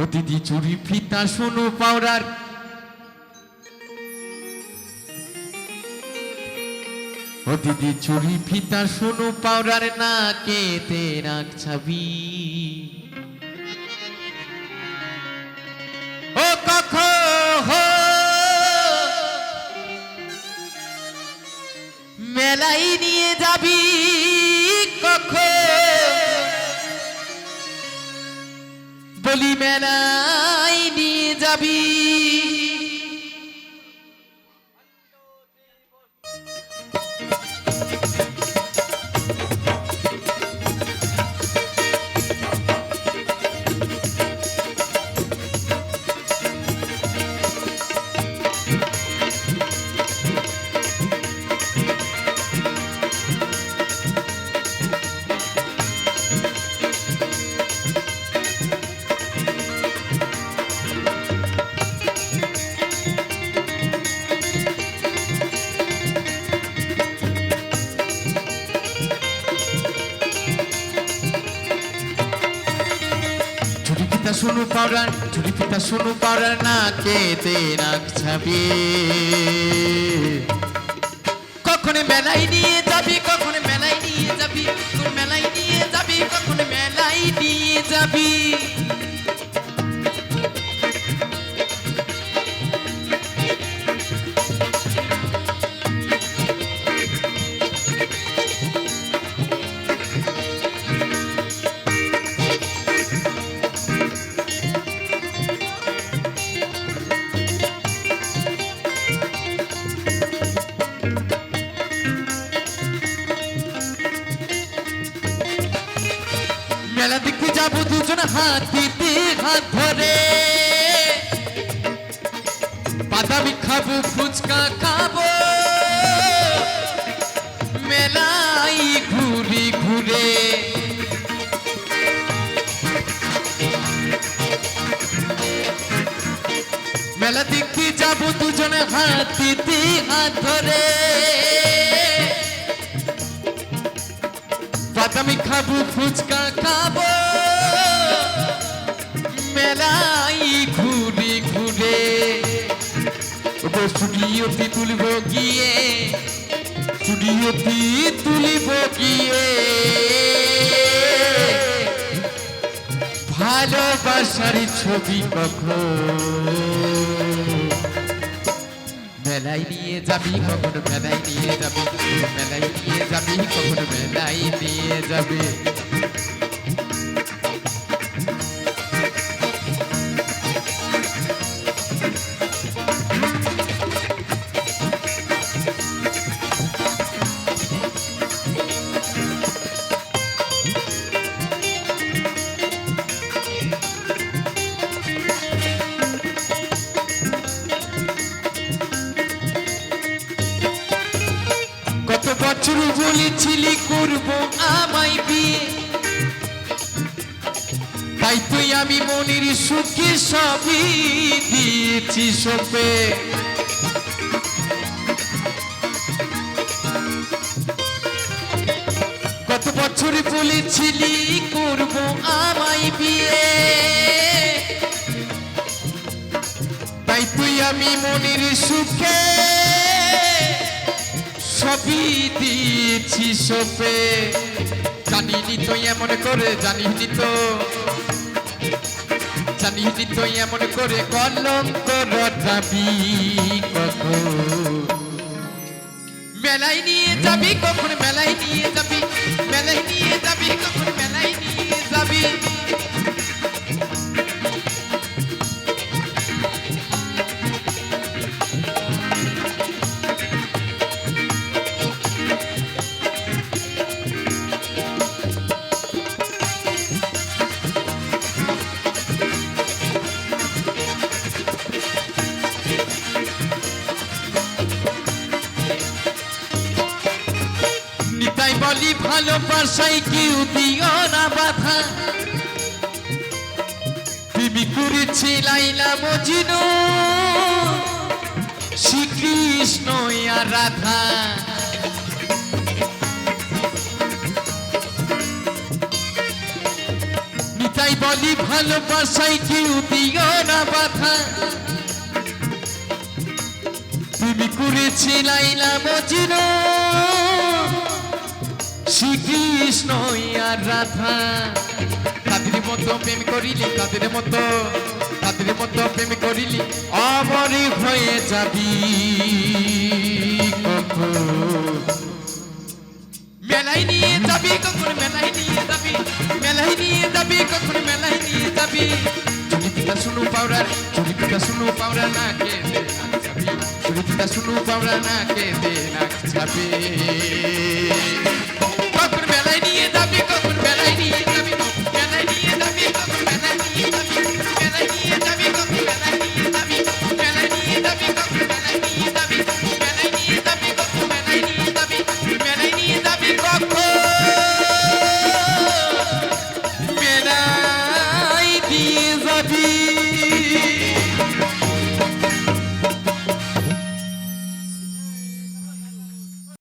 ও দিদি চুরি ফিতা শোনো পাওরার ও দিদি চুরি ফিতা শোনো পাওরার না কেতে রাখছাবি ও কখ মেলাই নিয়ে যাবি। বলি মেলাই নিয়ে যাবি। শোনো করার চুরি পিতা শুনু করার না কেতে রাখছাবি কখন মেলাই নিয়ে যাবি, কখন মেলাই নিয়ে যাবি কখন মেলাই নিয়ে যাবি, কখন মেলাই নিয়ে যাবি। মেলা দেখতে যাব দুজন হাতিতে হাত ধরে। বাদামি খাব, ফুচকা খাব। মেলাই ঘুরি ঘুরে। মেলা দেখতে যাব দুজনে হাতিতে হাত ধরে। বাদামি খাব, ফুচকা খাব। স্টুডিওতে তুলব গিয়ে স্টুডিওতে তুলিব গিয়ে। ভালোবাসার ছবি কখন মেলাই নিয়ে যাবি, কখন মেলাই নিয়ে যাবি মেলাই নিয়ে যাবি, কখন মেলাই নিয়ে যাবি। বলেছিলি করব আমায় বিয়ে। তাই তুই আমি মনির সুখে সবই দিয়েছি সপে। কত বছর বলেছিলি করব আমায় বিয়ে। তাই তুই আমি মনির সুখে সবই দিয়েছি সপে জানিনি তো এমন করে, জানিনি তো। জানিনি তো এমন করে কলঙ্ক রটাবি কখন। মেলাই নিয়ে যাবি কখন মেলাই নিয়ে যাবি মেলাই নিয়ে যাবি কখন মেলাই বলি ভালোবাসাই কেউ দিও না বাধা। তুমি করেছে লাইলা মজিনু। শ্রীকৃষ্ণ আর রাধা। নিতাই বলি ভালোবাসাই কেউ দিও না বাধা। তুমি করেছি লাইলা মজিনো। শ্রীকৃষ্ণ আর রাধা। তাদের মতো প্রেম করিলি তাদের মতো তাদের মতো প্রেম করিলি, অমরি হয়ে যাবি মেলাই নিয়ে যাবি কখন, মেলাই নিয়ে যাবি, মেলাই নিয়ে যাবি কখন, মেলাই নিয়ে যাবি? চুরি পিতা শুনু পাউরার চুরি পিতা শুনু পাউরা না কে দে শুনু পাউরা না কে দে যাবি?